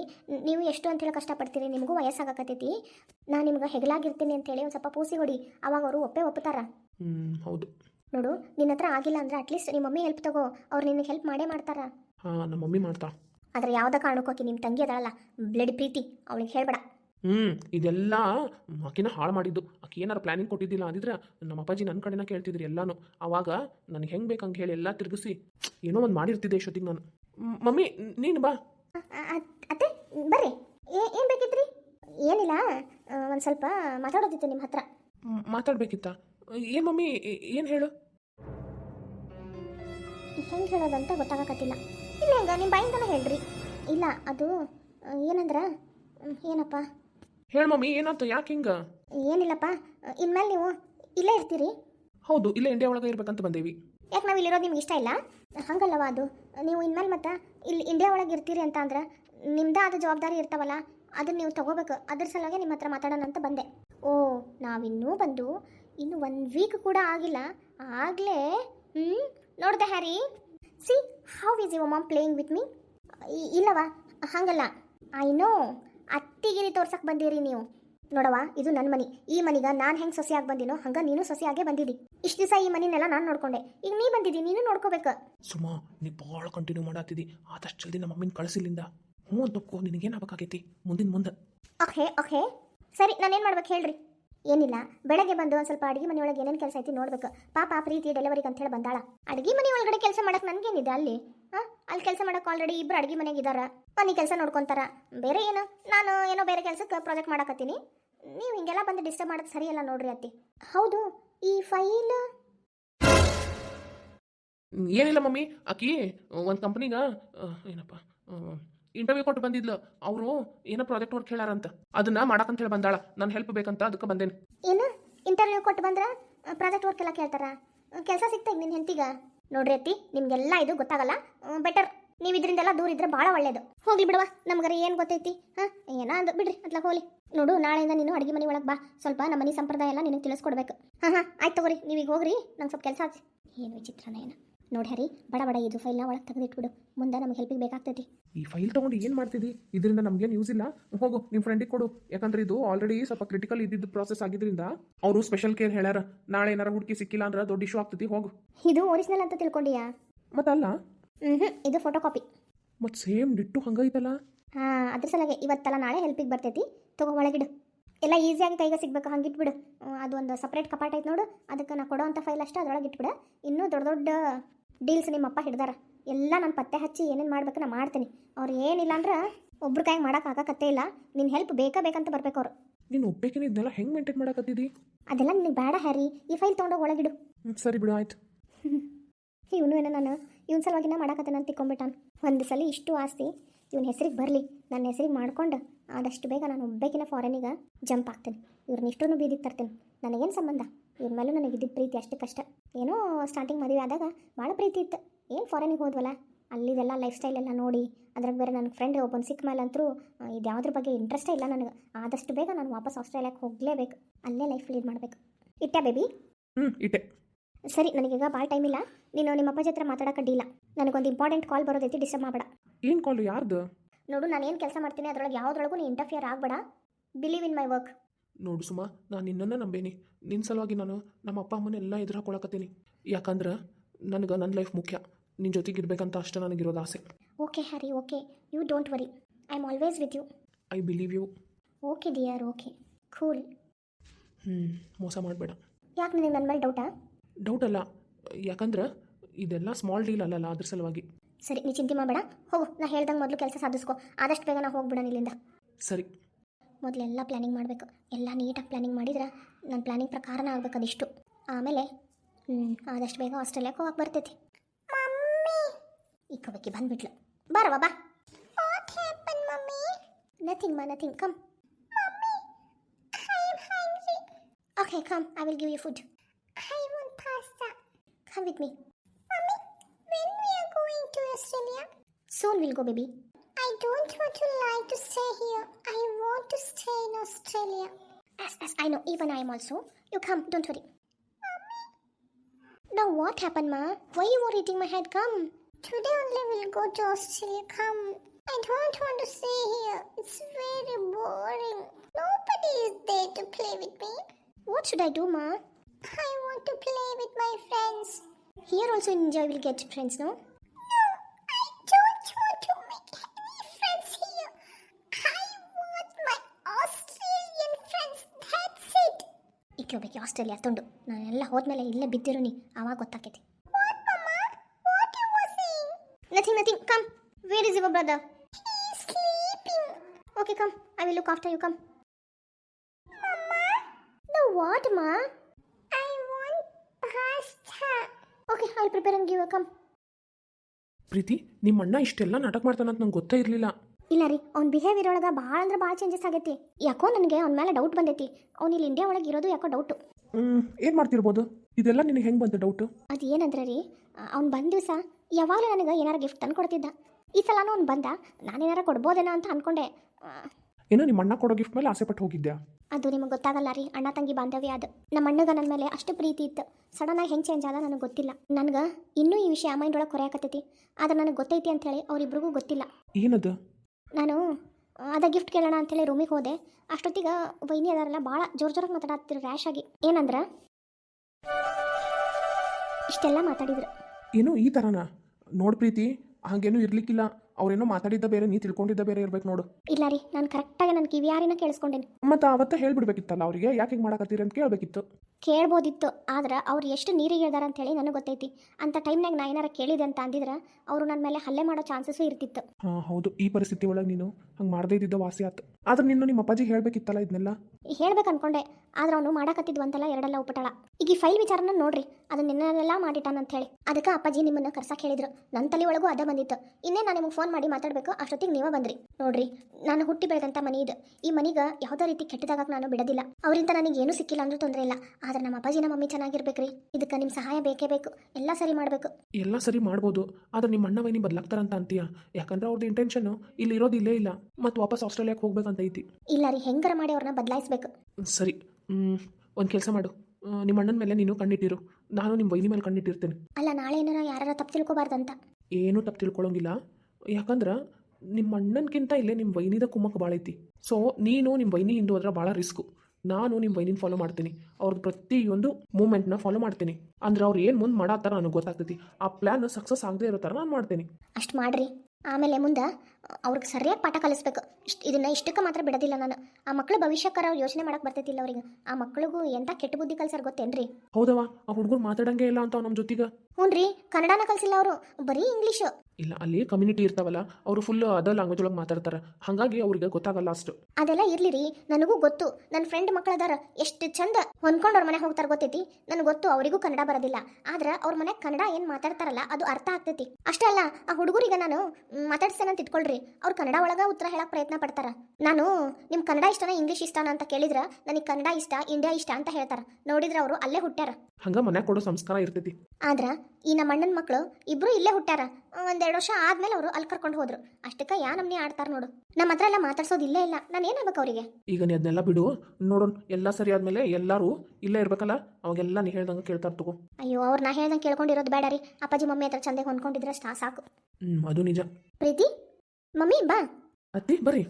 ನೀವು ಎಷ್ಟು ಅಂತ ಹೇಳಿ ಕಷ್ಟಪಡ್ತೀರಿ ನಿಮಗೂ ವಯಸ್ಸಾಗಕತ್ತೈತಿ. ನಾನು ನಿಮ್ಗೆ ಹೆಗಲಾಗಿರ್ತೀನಿ ಅಂತ ಹೇಳಿ ಒಂದು ಸ್ವಲ್ಪ ಪೂಸಿ ಹೊಡಿ. ಅವಾಗ ಅವರು ಒಪ್ಪೆ ಒಪ್ಪುತ್ತಾರ ಹ್ಞೂ ಹೌದು. ನೋಡು ನಿನ್ನ ಹತ್ರ ಆಗಿಲ್ಲ ಅಂದ್ರೆ ಅಟ್ಲೀಸ್ಟ್ ನಿಮ್ಮ ಮಮ್ಮಿ ಹೆಲ್ಪ್ ತಗೋ. ಅವ್ರು ನಿನಗೆ ಹೆಲ್ಪ್ ಮಾಡೇ ಮಾಡ್ತಾರ. ಹಾ ನಮ್ಮ ಮಮ್ಮಿ ಮಾಡ್ತಾ. ಆದ್ರೆ ಯಾವುದೇ ಕಾರಣಕ್ಕೆ ಹೋಗಿ ನಿಮ್ಮ ತಂಗಿ ಅದಳಲ್ಲ ಬ್ಲಡ್ ಪ್ರೀತಿ ಅವಳಿಗೆ ಹೇಳ್ಬೇಡ. ಹ್ಮ್ ಇದೆಲ್ಲ ಆಕಿನ ಹಾಳು ಮಾಡಿದ್ದು. ಆಕಿ ಏನಾರು ಪ್ಲಾನಿಂಗ್ ಕೊಟ್ಟಿದ್ದಿಲ್ಲ ಅಂದಿದ್ರೆ ನಮ್ಮ ಅಪ್ಪಾಜಿ ನನ್ನ ಕಡೆನ ಕೇಳ್ತಿದ್ರು ಎಲ್ಲಾನು. ಅವಾಗ ನನಗೆ ಹೆಂಗ್ ಬೇಕಂಗೆ ಹೇಳಿ ಎಲ್ಲ ತಿರುಗಿಸಿ ಏನೋ ಒಂದು ಮಾಡಿರ್ತಿದ್ದೆ ಇಷ್ಟೊತ್ತಿಗೆ ನಾನು. ಮ್, ಮಮ್ಮಿ ನೀನು ಬಾ. ಅ- ಅ- ಅತ್ತೆ ಬರ್ರಿ. ಏನು ಬೇಕಿತ್ರಿ? ಏನಿಲ್ಲ ಒಂದು ಸ್ವಲ್ಪ ಮಾತಾಡೋದಿತ್ತು ನಿಮ್ಮ ಹತ್ರ. ಮಾತಾಡ್ಬೇಕಿತ್ತ? ಏನ್ ಮಮ್ಮಿ ಏನು ಹೇಳು? ಹೆಂಗೆ ಹೇಳೋದಂತ ಗೊತ್ತಾಗಕತ್ತಿಲ್ಲ. ಇಲ್ಲ ಹೆಂಗ ನಿಮ್ಮ ಬಾಯಿಂದನೇ ಹೇಳ್ರಿ. ಇಲ್ಲ ಅದು ಏನಂದ್ರ ಏನಪ್ಪ? ಹೇಳು ಮಮ್ಮಿ ಏನಂತ ಯಾಕೆ ಹಿಂಗ? ಏನಿಲ್ಲಪ್ಪ ಇನ್ಮೇಲೆ ನೀವು ಇಲ್ಲೇ ಇರ್ತೀರಿ. ಹೌದು ಇಲ್ಲೇ ಇಂಡಿಯಾ ಒಳಗೆ ಇರ್ಬೇಕಂತ ಬಂದೇವಿ. ಯಾಕೆ ನಾವು ಇಲ್ಲಿರೋದು ನಿಮ್ಗೆ ಇಷ್ಟ ಇಲ್ಲ? ಹಂಗಲ್ಲವಾ ಅದು? ನೀವು ಇನ್ಮೇಲೆ ಮತ್ತೆ ಇಲ್ಲಿ ಇಂಡಿಯಾ ಒಳಗೆ ಇರ್ತೀರಿ ಅಂತ ಅಂದ್ರೆ ನಿಮ್ದೇ ಆದ ಜವಾಬ್ದಾರಿ ಇರ್ತಾವಲ್ಲ, ಅದನ್ನ ನೀವು ತಗೋಬೇಕು. ಅದ್ರ ಸಲುವಾಗಿ ನಿಮ್ಮ ಹತ್ರ ಮಾತಾಡೋಣ ಅಂತ ಬಂದೆ. ಓ, ನಾವಿನ್ನೂ ಬಂದು ಇನ್ನು ಒನ್ ವೀಕ್ ಕೂಡ ಆಗಿಲ್ಲ. ಆಗಲೇ ಹ್ಞೂ ನೋಡ್ದೆ Harry. See how is your mom playing with me ಇಲ್ಲವ? ಹಾಗಲ್ಲ. ಐ ನೋ ಅತ್ತಿಗಿರಿ ತೋರ್ಸಕ್ಕೆ ಬಂದಿರಿ ನೀವು. ನೋಡವ ಇದು ನನ್ನ ಮನಿ. ಈ ಮನಿಗ ನಾನು ಹೆಂಗೆ ಸೊಸೆಯಾಗಿ ಬಂದಿನೋ, ಹಂಗೆ ನೀನು ಸೊಸೆಯಾಗೇ ಬಂದಿದ್ದಿ ಇಷ್ಟು ದಿವಸ ಈ ಮನಿನೆಲ್ಲ ನಾನು ನೋಡ್ಕೊಂಡೆ. ಈಗ ನೀ ಬಂದಿದ್ದಿ ನೀನು ನೋಡ್ಕೋಬೇಕು. ಸುಮಾ, ನೀ ಭಾಳ ಕಂಟಿನ್ಯೂ ಮಾಡತ್ತಿದ್ದಿ ಆದಷ್ಟು ಜಲ್ದಿ ನಮ್ಮ ಮಮ್ಮಿನ ಕಳಿಸಿಲ್ಲಿಂದ. ಹ್ಞೂ ಅಂತಕ್ಕೋ ನಿನಗೇನಾಗಬೇಕಾಗೈತಿ ಮುಂದಿನ ಮುಂದೆ. Okay okay. ಸರಿ ನಾನೇನು ಮಾಡ್ಬೇಕು ಹೇಳ್ರಿ. ಏನಿಲ್ಲ ಬೆಳಗ್ಗೆ ಬಂದು ಒಂದು ಸ್ವಲ್ಪ ಅಡುಗೆ ಮನೆ ಒಳಗೆ ಏನೇನು ಕೆಲಸ ಐತಿ ನೋಡ್ಬೇಕು. ಪಾಪ ಪ್ರೀತಿ ಡೆಲಿವರಿಗೆ ಅಂತ ಹೇಳಿ ಬಂದಾಳ. ಅಡುಗೆ ಮನೆ ಒಳಗಡೆ ಕೆಲಸ ಮಾಡಕ್ಕೆ ನನಗೇನಿದೆ ಅಲ್ಲಿ? ಹಾಂ? ಅಲ್ಲಿ ಕೆಲಸ ಮಾಡಕ್ಕೆ ಆಲ್ರೆಡಿ ಇಬ್ಬರು ಅಡುಗೆ ಮನೆಗೆ ಇದ್ದಾರ ಮನೆ ಕೆಲಸ ನೋಡ್ಕೊತಾರ. ಬೇರೆ ಏನು? ನಾನು ಏನೋ ಬೇರೆ ಕೆಲಸಕ್ಕೆ ಪ್ರಾಜೆಕ್ಟ್ ಮಾಡಕತ್ತೀನಿ. ನೀವು ಹಿಂಗೆಲ್ಲ ಬಂದು ಡಿಸ್ಟರ್ಬ್ ಮಾಡೋದು ಸರಿಯಲ್ಲ ನೋಡ್ರಿ ಅತ್ತಿ. ಹೌದು ಈ ಫೈಲ್ ಏನಿಲ್ಲ ಮಮ್ಮಿ. ಆಕಿ ಒಂದು ಕಂಪ್ನಿಗ ಏನಪ್ಪ ಇಂಟರ್ವ್ಯೂ ಕೊಟ್ಟು ಬಂದಿದ್ಲು. ಅವರು ಏನೋ ಪ್ರಾಜೆಕ್ಟ್ ವರ್ಕ್ ಹೇಳಾರಂತ. ಅದನ್ನ ಮಾಡಕಂತ ಹೇಳಿ ಬಂದಾಳ. ನನ್ನ ಹೆಲ್ಪ್ ಬೇಕಂತ ಅದಕ್ಕೆ ಬಂದೇನೆ. ಏನು? ಇಂಟರ್ವ್ಯೂ ಕೊಟ್ಟು ಬಂದ್ರೆ ಪ್ರಾಜೆಕ್ಟ್ ವರ್ಕ್ ಎಲ್ಲ ಕೇಳ್ತಾರ. ಕೆಲಸ ಸಿಗ್ತಾ ನಿನ್ನ ಹೆಂತಿಗ ನೋಡ್ರಿ ಅತ್ತಿ, ನಿಮ್ಗೆಲ್ಲ ಇದು ಗೊತ್ತಾಗಲ್ಲ. ಬೆಟರ್ ನೀವು ಇದರಿಂದೆಲ್ಲ ದೂರ ಇದ್ರೆ ಭಾಳ ಒಳ್ಳೇದು. ಹೋಗ್ಲಿ ಬಿಡವಾ ನಮ್ಗರ ಏನು ಗೊತ್ತೈತಿ? ಹಾಂ, ಏನೋ ಅಂದ್, ಬಿಡ್ರಿ, ಅತ್ಲ ಹೋಗ್ಲಿ. ನೋಡು, ನಾಳೆಯಿಂದ ನೀನು ಅಡಿಗೆ ಮನೆ ಒಳಗೆ ಬಾ. ಸ್ವಲ್ಪ ನಮ್ಮ ಮನೆ ಸಂಪ್ರದಾಯ ಎಲ್ಲ ನಿನಗೆ ತಿಳಿಸ್ಕೊಡ್ಬೇಕು. ಹಾ, ಹಾಂ, ಆಯ್ತು ತಗೋರಿ, ನೀವೀಗ ಹೋಗ್ರಿ, ನಂಗೆ ಸ್ವಲ್ಪ ಕೆಲಸ ಆಯ್ತು ಏನು ವಿಚಿತ್ರನ ಏನು ನೋಡಿ ಹರಿ ಬಡ ಬಡ ಇದು ಫೈಲ್ನ ಒಳಗೆ ತೆಗೆದಿಟ್ಬಿಡು. ಮುಂದೆ ನಮ್ಗೆ ಹೆಲ್ಪಿಗೆ ಬೇಕಾಗ್ತೈತಿ. ಈ ಫೈಲ್ ತೊಗೊಂಡು ಏನು ಮಾಡ್ತಿದ್ದಿ ಇದರಿಂದ ನಮ್ಗೇನು ಯೂಸ್ ಇಲ್ಲ. ಹೋಗು ನಿಮ್ಮ ಫ್ರೆಂಡಿಗೆ ಕೊಡು. ಯಾಕಂದ್ರೆ ಇದು ಆಲ್ರೆಡಿ ಸ್ವಲ್ಪ ಕ್ರಿಟಿಕಲ್ ಇದ್ದಿದ್ದು ಪ್ರಾಸೆಸ್ ಆಗಿದ್ರಿಂದ ಅವರು ಸ್ಪೆಷಲ್ ಕೇರ್ ಹೇಳ್ಯಾರ. ನಾಳೆ ಏನಾರ ಹುಡುಕಿ ಸಿಕ್ಕಿಲ್ಲ ಅಂದ್ರೆ ದೊಡ್ಡ ಇಶ್ಯೂ ಆಗ್ತೈತಿ ಹೋಗು. ಇದು ಒರಿಜಿನಲ್ ಅಂತ ತಿಳ್ಕೊಂಡಿಯಾ? ಮತ್ತಲ್ಲ? ಹ್ಞೂ ಇದು ಫೋಟೋ ಕಾಪಿ ಮತ್ತು ಸೇಮ್ ಡಿಟ್ಟು ಹಂಗೈತಲ್ಲ? ಹಾಂ ಅದ್ರ ಸಲಗೆ ಇವತ್ತಲ್ಲ ನಾಳೆ ಹೆಲ್ಪಿಗೆ ಬರ್ತೈತಿ. ತಗೋ ಒಳಗಿಡು. ಎಲ್ಲ ಈಸಿಯಾಗಿ ಕೈಗೆ ಸಿಗ್ಬೇಕು ಹಂಗೆ ಇಟ್ಬಿಡು. ಅದು ಒಂದು ಸಪ್ರೇಟ್ ಕಪಾಟ್ ಐತೆ ನೋಡು. ಅದಕ್ಕೆ ನಾ ಕೊಡೋ ಅಂಥ ಫೈಲ್ ಅಷ್ಟೇ ಅದ್ರೊಳಗೆ ಇಟ್ಬಿಡು. ಇನ್ನೂ ದೊಡ್ಡ ದೊಡ್ಡ ಡೀಲ್ಸ್ ನಿಮ್ಮ ಅಪ್ಪ ಹಿಡ್ದಾರ. ಎಲ್ಲ ನಾನು ಪತ್ತೆ ಹಚ್ಚಿ ಏನೇನು ಮಾಡ್ಬೇಕು ನಾ ಮಾಡ್ತೀನಿ. ಅವ್ರು ಏನಿಲ್ಲ ಅಂದ್ರೆ ಒಬ್ರ ಕೈಗೆ ಮಾಡೋಕೆ ಆಗಕತ್ತೇ ಇಲ್ಲ. ನಿನ್ನ ಹೆಲ್ಪ್ ಬೇಕಾ ಬೇಕಂತ ಬರ್ಬೇಕು ಅವ್ರು. ನೀನು ಒಬ್ಬೇಕಿನ ಇದನ್ನೆಲ್ಲ ಹೆಂಗೆ ಮೇಂಟೈನ್ ಮಾಡಕತ್ತಿದ್ದಿ ಅದೆಲ್ಲ ನಿನಗೆ ಬೇಡ ಹ್ಯಾರಿ. ಈ ಫೈಲ್ ತೊಗೊಂಡೋಗಿ ಒಳಗಿಡು. ಸರಿ ಬಿಡು ಆಯ್ತು. ಇವನು ಏನೋ ನಾನು ಇವನ್ ಸಲುವಾಗಿನ ಮಾಡಕತ್ತೆ ನಾನು ತಿಕ್ಕೊಂಬಿಟ್ಟಾನ. ಒಂದು ಸಲ ಇಷ್ಟು ಆಸ್ತಿ ಇವನ ಹೆಸರಿಗೆ ಬರಲಿ. ನನ್ನ ಹೆಸರಿಗೆ ಮಾಡ್ಕೊಂಡು ಆದಷ್ಟು ಬೇಗ ನಾನು ಒಬ್ಬೇಕಿನ ಫಾರಿನಿಗೆ ಜಂಪ್ ಆಗ್ತೀನಿ. ಇವ್ರನ್ನ ಇಷ್ಟೂ ಬೀದಿಗೆ ತರ್ತೀನಿ. ನನಗೇನು ಸಂಬಂಧ? ಇವ್ರ ಮೇಲೂ ನನಗೆ ಇದ್ದಿದ್ದು ಪ್ರೀತಿ ಅಷ್ಟು ಕಷ್ಟ. ಏನೋ ಸ್ಟಾರ್ಟಿಂಗ್ ಮದುವೆ ಆದಾಗ ಭಾಳ ಪ್ರೀತಿ ಇತ್ತು. ಏನು ಫಾರಿನಿಗೆ ಹೋದ್ವಲ್ಲ? ಅಲ್ಲಿದೆಲ್ಲ ಲೈಫ್ ಸ್ಟೈಲ್ ಎಲ್ಲ ನೋಡಿ ಅದ್ರಾಗ ಬೇರೆ ನನ್ನ ಫ್ರೆಂಡ್ ಒಬ್ಬನ ಸಿಕ್ಕ ಮೇಲೆ ಅಂತೂ ಇದು ಯಾವುದ್ರ ಬಗ್ಗೆ ಇಂಟ್ರೆಸ್ಟೇ ಇಲ್ಲ ನನಗೆ. ಆದಷ್ಟು ಬೇಗ ನಾನು ವಾಪಸ್ ಆಸ್ಟ್ರೇಲಿಯಾಕ್ಕೆ ಹೋಗಲೇಬೇಕು. ಅಲ್ಲೇ ಲೈಫ್ ಲೀಡ್ ಮಾಡಬೇಕು. ಇಟ್ಟ ಬೇಬಿ ಹ್ಞೂ ಇಟ್ಟೆ. ಸರಿ ನನಗೀಗ ಭಾಳ ಟೈಮ್ ಇಲ್ಲ. ನೀನು ನಿಮ್ಮ ಅಪ್ಪಾಜಿ ಹತ್ರ ಮಾತಾಡೋಕೆ ಅಡ್ಡಿಲ್ಲ ನನಗೊಂದು ಇಂಪಾರ್ಟೆಂಟ್ ಕಾಲ್ ಬರೋದೈತಿ ಡಿಸ್ಟರ್ಬ್ ಮಾಡಬೇಡ. ಏನು ಕಾಲು ಯಾರ್ದು? ನೋಡು ನಾನು ಏನು ಕೆಲಸ ಮಾಡ್ತೀನಿ ಅದರೊಳಗೆ ಯಾವುದ್ರೊಳಗೂ ನೀ ಇಂಟರ್ಫಿಯರ್ ಆಗಬೇಡ. ಬಿಲೀವ್ ಇನ್ ಮೈ ವರ್ಕ್ ನೋಡು ಸುಮಾ ನಾನು ನಿನ್ನನ್ನು ನಂಬೇನಿ. ನಿನ್ನ ಸಲುವಾಗಿ ನಾನು ನಮ್ಮ ಅಪ್ಪ ಅಮ್ಮನೆಲ್ಲ ಎದುರು ಹಾಕೊಳಕತ್ತೀನಿ. ಯಾಕಂದ್ರೆ ನನಗೆ ನನ್ನ ಲೈಫ್ ಮುಖ್ಯ. ನಿನ್ನ ಜೊತೆಗೆ ಇರಬೇಕಂತ ಅಷ್ಟೇ ನನಗಿರೋದು ಆಸೆ. Okay Harry okay. You don't worry I am always with you I believe you okay dear okay. Cool ಹ್ಞೂ ಮೋಸ ಮಾಡಬೇಡ. ಯಾಕೆ ನಿನಗೆ ನನ್ನ ಮೇಲೆ ಡೌಟಾ ಡೌಟ್ ಅಲ್ಲ. ಯಾಕಂದ್ರೆ ಇದೆಲ್ಲ ಸ್ಮಾಲ್ ಡೀಲ್ ಅಲ್ಲಲ್ಲ ಅದ್ರ ಸಲುವಾಗಿ. ಸರಿ ನೀ ಚಿಂತೆ ಮಾಡಬೇಡ. ಹೋಗು ನಾ ಹೇಳ್ದಂಗೆ ಮೊದಲು ಕೆಲಸ ಸಾಧಿಸ್ಕೊ. ಆದಷ್ಟು ಬೇಗ ನಾ ಹೋಗ್ಬಿಡೋಣ ಇಲ್ಲಿಂದ. ಸರಿ. ಮೊದಲೆಲ್ಲ ಪ್ಲ್ಯಾನಿಂಗ್ ಮಾಡಬೇಕು. ಎಲ್ಲ ನೀಟಾಗಿ ಪ್ಲ್ಯಾನಿಂಗ್ ಮಾಡಿದ್ರೆ ನನ್ನ ಪ್ಲ್ಯಾನಿಂಗ್ ಪ್ರಕಾರನೇ ಆಗ್ಬೇಕು ಅದಿಷ್ಟು. ಆಮೇಲೆ ಹ್ಞೂ ಆದಷ್ಟು ಬೇಗ ಆಸ್ಟ್ರೇಲಿಯಾಕ್ಕೆ ಹೋಗಕ್ಕೆ ಬರ್ತೈತಿ. ಇಕ್ಕೋಬೇಕಿ ಬಂದ್ಬಿಟ್ಲು. ಬರವ ಬಾ. Nothing ma nothing come okay come I will give you food I want pasta come with me mummy when we are going to Australia soon will go baby I don't want to like to stay here I want to stay in Australia. As, yes, I know. Even I am also. You come, don't worry. Mommy. Now what happened, Ma? Why you are eating my head? Come. Today only we'll go to Australia. Come. I don't want to stay here. It's very boring. Nobody is there to play with me. What should I do, Ma? I want to play with my friends. Here also in India we'll get friends? No, ಇಕ್ಕೋಬೇಕು Australia ತೊಂಡು. ನಾನೆಲ್ಲ ಹೋದ್ಮೇಲೆ ಇಲ್ಲೇ ಬಿದ್ದಿರು ನೀ, ಅವಾಗ ಗೊತ್ತಾಕೈತಿ. Nothing nothing come where is your brother okay come I will look after you come what ma I want want okay I will prepare and give you come ಪ್ರೀತಿ ನಿಮ್ಮ ಅಣ್ಣ ಇಷ್ಟೆಲ್ಲ ನಾಟಕ ಮಾಡ್ತಾನಂತ ನಂಗೆ ಗೊತ್ತೇ ಇರಲಿಲ್ಲ. ಇಲ್ಲ ರೀ ಅವ್ನ ಬಿಹೇವಿಯರ್ ಒಳಗೆ ಭಾಳ ಅಂದ್ರೆ ಭಾಳ ಚೇಂಜಸ್ ಆಗೈತಿ. ಯಾಕೋ ನನಗೆ ಅವ್ನ ಮೇಲೆ ಡೌಟ್ ಬಂದೈತಿ. ಅವ್ನು ಇಲ್ಲಿ ಇಂಡಿಯಾ ಒಳಗೆ ಇರೋದು ಯಾಕೋ ಡೌಟು ಏನು ಮಾಡ್ತಿರ್ಬೋದು? ಇದೆಲ್ಲ ನಿನಗೆ ಹೆಂಗೆ ಬಂತು ಡೌಟು ಅದು ಏನಂದ್ರೆ ರೀ ಅವ್ನು ಬಂದ ದಿವಸ ಯಾವಾಗಲೂ ನನಗೆ ಏನಾರು ಗಿಫ್ಟ್ ತಂದು ಕೊಡ್ತಿದ್ದ. ಈ ಸಲನೂ ಅವ್ನು ಬಂದ ನಾನೇನಾರ ಕೊಡ್ಬೋದೇನೋ ಅಂತ ಅಂದ್ಕೊಂಡೆ ಆ, ಏನೋ ನಿಮ್ಮ ಅಣ್ಣ ಕೊಡೋ ಗಿಫ್ಟ್ ಮೇಲೆ ಆಸೆ ಪಟ್ಟು ಹೋಗಿದ್ದೆ ಅದು ನಿಮಗೆ ಗೊತ್ತಾಗಲ್ಲ ರೀ ಅಣ್ಣ ತಂಗಿ ಬಾಂಧವ್ಯ ಅದು. ನಮ್ಮ ಅಣ್ಣಗ ನನ್ನ ಮೇಲೆ ಅಷ್ಟು ಪ್ರೀತಿ ಇತ್ತು. ಸಡನ್ ಆಗಿ ಹೆಂಗೆ ಚೇಂಜ್ ಆದ ನನಗೆ ಗೊತ್ತಿಲ್ಲ. ನನಗೆ ಇನ್ನೂ ಈ ವಿಷಯ ಮೈಂಡ್ ಒಳಗೆ ಕೊರೆಯಾಕತ್ತೈತಿ ಆದ್ರೆ ನನಗೆ ಗೊತ್ತೈತಿ ಅಂತ ಹೇಳಿ ಅವರಿಬ್ರಿಗೂ ಗೊತ್ತಿಲ್ಲ. ಏನದು? ನಾನು ಅದ ಗಿಫ್ಟ್ ಕೇಳೋಣ ಅಂತೇಳಿ ರೂಮಿಗೆ ಹೋದೆ. ಅಷ್ಟೊತ್ತಿಗೆ ವೈನಿ ಅದಾರಲ್ಲ ಭಾಳ ಜೋರು ಜೋರಾಗಿ ಮಾತಾಡತ್ತಿರು ರ್ಯಾಶ್ ಆಗಿ. ಏನಂದ್ರೆ? ಇಷ್ಟೆಲ್ಲ ಮಾತಾಡಿದ್ರು. ಏನು ಈ ಥರನಾ ನೋಡ್ ಪ್ರೀತಿ ಹಾಗೇನೂ ಇರ್ಲಿಕ್ಕಿಲ್ಲ. ಅವ್ರೇನೋ ಮಾತಾಡಿದ್ದ ಬೇರೆ ನೀ ತಿಳ್ಕೊಂಡಿದ್ದ ಬೇರೆ ಇರ್ಬೇಕು ನೋಡು. ಇಲ್ಲ ರೀ ನಾನು ಕರೆಕ್ಟಾಗಿ ನನ್ನ ಕಿವಿಯಾರಿನ ಕೇಳಿಸ್ಕೊಂಡೇನಿ. ಮತ್ತು ಅವತ್ತ ಹೇಳ್ಬಿಡ್ಬೇಕಿತ್ತಲ್ಲ ಅವರಿಗೆ? ಯಾಕೆ ಹಿಂಗೆ ಮಾಡಕತ್ತೀರಿ ಅಂತ ಕೇಳಬೇಕಿತ್ತು. ಕೇಳ್ಬೋದಿತ್ತು ಆದ್ರೆ ಅವ್ರು ಎಷ್ಟು ನೀರಿಗೆ ಇಳ್ದಾರ ಅಂತೇಳಿ ನನಗೆ ಗೊತ್ತೈತಿ. ಅಂತ ಟೈಮ್ನಾಗ ನಾ ಏನಾರ ಕೇಳಿದೆ ಅಂತ ಅಂದಿದ್ರೆ ಅವರು ನನ್ನ ಮೇಲೆ ಹಲ್ಲೆ ಮಾಡೋ ಚಾನ್ಸಸ್ಸು ಇರ್ತಿತ್ತು. ಹಾಂ ಹೌದು. ಈ ಪರಿಸ್ಥಿತಿ ಒಳಗೆ ನೀನು ಹಂಗೆ ಮಾಡದೇ ಇದ್ದಿದ್ದ ವಾಸಿ ಆತು. ಆದ್ರೆ ನಿನ್ನ ನಿಮ್ಮ ಅಪ್ಪಾಜಿ ಹೇಳಬೇಕಿತ್ತಲ್ಲ ಇದನ್ನೆಲ್ಲ ಹೇಳ್ಬೇಕು ಅನ್ಕೊಂಡೆ. ಆದ್ರೆ ಅವನು ಮಾಡಕತ್ತಿದ್ವು ಅಂತೆಲ್ಲ ಎರಡೆಲ್ಲ ಉಪಟಳ ಈಗ ಈ ಫೈಲ್ ವಿಚಾರನ ನೋಡ್ರಿ. ಅದನ್ನ ನಿನ್ನೆಲ್ಲ ಮಾಡಿಟ್ಟಾನ ಅಂತ ಹೇಳಿ. ಅದಕ್ಕೆ ಅಪ್ಪಾಜಿ ನಿಮ್ಮನ್ನ ಕರ್ಸಕ್ಕೆ ಹೇಳಿದ್ರು. ನನ್ನ ತಲೆ ಒಳಗೂ ಅದ ಬಂದಿತ್ತು. ಇನ್ನೇ ನಾನು ನಿಮ್ಗೆ ಫೋನ್ ಮಾಡಿ ಮಾತಾಡಬೇಕು ಅಷ್ಟೊತ್ತಿಗೆ ನೀವೇ ಬಂದ್ರಿ. ನೋಡ್ರಿ ನಾನು ಹುಟ್ಟಿ ಬೆಳೆದಂಥ ಮನೆ ಇದು. ಈ ಮನೆಗೆ ಯಾವುದೇ ರೀತಿ ಕೆಟ್ಟದಾಗ ನಾನು ಬಿಡೋದಿಲ್ಲ. ಅವರಿಂದ ನನಗೆ ಏನೂ ಸಿಕ್ಕಿಲ್ಲ ಅಂದ್ರೂ ತೊಂದರೆ ಇಲ್ಲ. ಆದ್ರೆ ನಮ್ಮ ಅಪ್ಪಾಜಿ ನಮ್ಮ ಮಮ್ಮಿ ಚೆನ್ನಾಗಿರ್ಬೇಕ್ರಿ. ಇದಕ್ಕೆ ನಿಮ್ಮ ಸಹಾಯ ಬೇಕೇ ಬೇಕು. ಎಲ್ಲ ಸರಿ ಮಾಡಬೇಕು. ಎಲ್ಲ ಸರಿ ಮಾಡ್ಬೋದು. ಆದ್ರೆ ನಿಮ್ಮ ಅಣ್ಣ ವೈನಿ ಬದ್ಲಾಗ್ತಾರಂತ ಅಂತೀಯ? ಯಾಕಂದ್ರೆ ಅವ್ರದ್ದು ಇಂಟೆನ್ಷನ್ ಇಲ್ಲಿ ಇರೋದು ಇಲ್ಲೇ ಇಲ್ಲ. ಮತ್ತೆ ವಾಪಸ್ ಆಸ್ಟ್ರೇಲಿಯಾಕ್ಕೆ ಹೋಗ್ಬೇಕಂತ ಐತಿ. ಇಲ್ಲ ರೀ ಹೆಂಗಾರ ಮಾಡಿ ಅವ್ರನ್ನ ಬದಲಾಯಿಸ್ಬೇಕು. ಸರಿ. ಒಂದು ಕೆಲಸ ಮಾಡು. ನಿಮ್ಮ ಅಣ್ಣನ ಮೇಲೆ ನೀನು ಕಣ್ಣಿಟ್ಟಿರು. ನಾನು ನಿಮ್ಮ ವೈನಿ ಮೇಲೆ ಕಣ್ಣಿಟ್ಟಿರ್ತೇನೆ. ಅಲ್ಲ ನಾಳೆ ಏನಾರ ಯಾರ ತಪ್ಪು ತಿಳ್ಕೊಬಾರ್ದಂತ. ಏನೂ ತಪ್ಪು ತಿಳ್ಕೊಳಂಗಿಲ್ಲ. ಯಾಕಂದ್ರೆ ನಿಮ್ಮ ಅಣ್ಣನ್ಕಿಂತ ಇಲ್ಲೇ ನಿಮ್ಮ ವೈನಿದ ಕುಮ್ಮಕ್ಕೆ ಭಾಳ ಐತಿ. ಸೊ ನೀನು ನಿಮ್ಮ ವೈನಿ ಹಿಂದೆ ಹೋದ್ರೆ ಭಾಳ ರಿಸ್ಕು ನಾನು ನಿಮ್ಮ ವೈನಿನ ಫಾಲೋ ಮಾಡ್ತೀನಿ. ಅವ್ರ ಪ್ರತಿಯೊಂದು ಮೂಮೆಂಟ್ನ ಫಾಲೋ ಮಾಡ್ತೀನಿ. ಅಂದ್ರೆ ಅವ್ರು ಏನು ಮುಂದೆ ಮಾಡತ್ತಾರ ನನಗೆ ಗೊತ್ತಾಗ್ತೈತಿ. ಆ ಪ್ಲ್ಯಾನ್ ಸಕ್ಸಸ್ ಆಗದೆ ಇರೋ ಥರ ನಾನು ಮಾಡ್ತೀನಿ. ಅಷ್ಟು ಮಾಡ್ರಿ. ಆಮೇಲೆ ಮುಂದೆ ಅವ್ರಿಗೆ ಸರಿಯಾಗಿ ಪಾಠ ಕಲಿಸ್ಬೇಕು. ಇಷ್ಟು ಇದನ್ನ ಇಷ್ಟಕ್ಕೆ ಮಾತ್ರ ಬಿಡೋದಿಲ್ಲ ನಾನು. ಆ ಮಕ್ಕಳು ಭವಿಷ್ಯಕ್ಕಾರ ಅವ್ರು ಯೋಚನೆ ಮಾಡಕ್ಕೆ ಬರ್ತೈತಿಲ್ಲ ಅವ್ರಿಗೆ. ಆ ಮಕ್ಳಿಗೂ ಎಂಥ ಕೆಟ್ಟ ಬುದ್ಧಿ ಕಲ್ಸಾರ ಗೊತ್ತೇನ್ರಿ? ಹೌದವ ಆ ಹುಡುಗರು ಮಾತಾಡಂಗೆ ಇಲ್ಲ ಅಂತ ನಮ್ಮ ಜೊತೆಗೆ. ಹ್ಞೂ ರೀ ಕನ್ನಡನ ಕಲಿಸಿಲ್ಲ ಅವರು. ಬರೀ ಇಂಗ್ಲೀಷ್. ಇಲ್ಲ ಅಲ್ಲಿ ಕಮ್ಯುನಿಟಿ ಇರ್ತಾವಲ್ಲ ಅವರು ಫುಲ್ ಅದರ್ ಲ್ಯಾಂಗ್ವೇಜ್ ಒಳಗೆ ಮಾತಾಡ್ತಾರೆ. ಹಾಗಾಗಿ ಅವ್ರಿಗೆ ಗೊತ್ತಾಗಲ್ಲ ಅಷ್ಟು. ಅದೆಲ್ಲ ಇರ್ಲಿ ರೀ ನನಗೂ ಗೊತ್ತು. ನನ್ನ ಫ್ರೆಂಡ್ ಮಕ್ಕಳದಾರ ಎಷ್ಟು ಚಂದ ಹೊಂದ್ಕೊಂಡು ಅವ್ರ ಮನೆ ಹೋಗ್ತಾರೆ ಗೊತ್ತೈತಿ. ನನಗೆ ಗೊತ್ತು ಅವರಿಗೂ ಕನ್ನಡ ಬರೋದಿಲ್ಲ. ಆದ್ರೆ ಅವ್ರ ಮನೆ ಕನ್ನಡ ಏನು ಮಾತಾಡ್ತಾರಲ್ಲ ಅದು ಅರ್ಥ ಆಗ್ತೈತಿ. ಅಷ್ಟೇ ಅಲ್ಲ ಆ ಹುಡುಗರಿಗೆ ನಾನು ಮಾತಾಡ್ಸೇನಂತ ಇಟ್ಕೊಳ್ರಿ. ಅವ್ರು ಕನ್ನಡ ಒಳಗೆ ಉತ್ತರ ಹೇಳಕ್ ಪ್ರಯತ್ನ ಪಡ್ತಾರ. ನಾನು ನಿಮ್ಮ ಕನ್ನಡ ಇಷ್ಟನ ಇಂಗ್ಲೀಷ್ ಇಷ್ಟನ ಅಂತ ಕೇಳಿದ್ರೆ ನನಗೆ ಕನ್ನಡ ಇಷ್ಟ ಇಂಡಿಯಾ ಇಷ್ಟ ಅಂತ ಹೇಳ್ತಾರ. ನೋಡಿದ್ರೆ ಅವರು ಅಲ್ಲೇ ಹುಟ್ಟ್ಯಾರ. ಹಂಗ ಮನೆ ಕೊಡೋ ಸಂಸ್ಕಾರ ಇರ್ತೈತಿ. ಆದ್ರ ಈ ನಮ್ಮ ಅಣ್ಣನ ಮಕ್ಕಳು ಇಬ್ರು ಇಲ್ಲೇ ಹುಟ್ಟ್ಯಾರ. ಒಂದೆರಡು ವರ್ಷ ಆದ್ಮೇಲೆ ಅವರು ಅಲ್ಲಿ ಕರ್ಕೊಂಡು ಹೋದ್ರು. ಅಷ್ಟಕ್ಕ ಯಾ ನಮ್ನಿ ಆಡ್ತಾರ ನೋಡು. ನಮ್ಮ ಹತ್ರ ಎಲ್ಲ ಮಾತಾಡ್ಸೋದು ಇಲ್ಲೇ ಇಲ್ಲ. ನಾನು ಏನಾಗ್ಬೇಕು ಅವರಿಗೆ? ಈಗ ನೀ ಅದನ್ನೆಲ್ಲ ಬಿಡು. ನೋಡೋಣ ಎಲ್ಲ ಸರಿ ಆದ್ಮೇಲೆ ಎಲ್ಲರೂ ಇಲ್ಲೇ ಇರ್ಬೇಕಲ್ಲ? ಅವಾಗೆಲ್ಲ ನೀ ಹೇಳ್ದಂಗೆ ಕೇಳ್ತಾರೆ ತಗೋ. ಅಯ್ಯೋ ಅವ್ರು ನಾ ಹೇಳ್ದಂಗೆ ಕೇಳ್ಕೊಂಡಿರೋದು ಬೇಡ ರೀ. ಅಪ್ಪಾಜಿ ಮಮ್ಮಿ ಹತ್ರ ಚಂದಾಗಿ ಹೊಂದ್ಕೊಂಡಿದ್ರೆ ಸಾಕು. ಹ್ಞೂ ಅದು ನಿಜ. ಪ್ರೀತಿ? ಮಮ್ಮಿ ಬಾ. ಅತ್ತಿ ಬರ್ರಿ.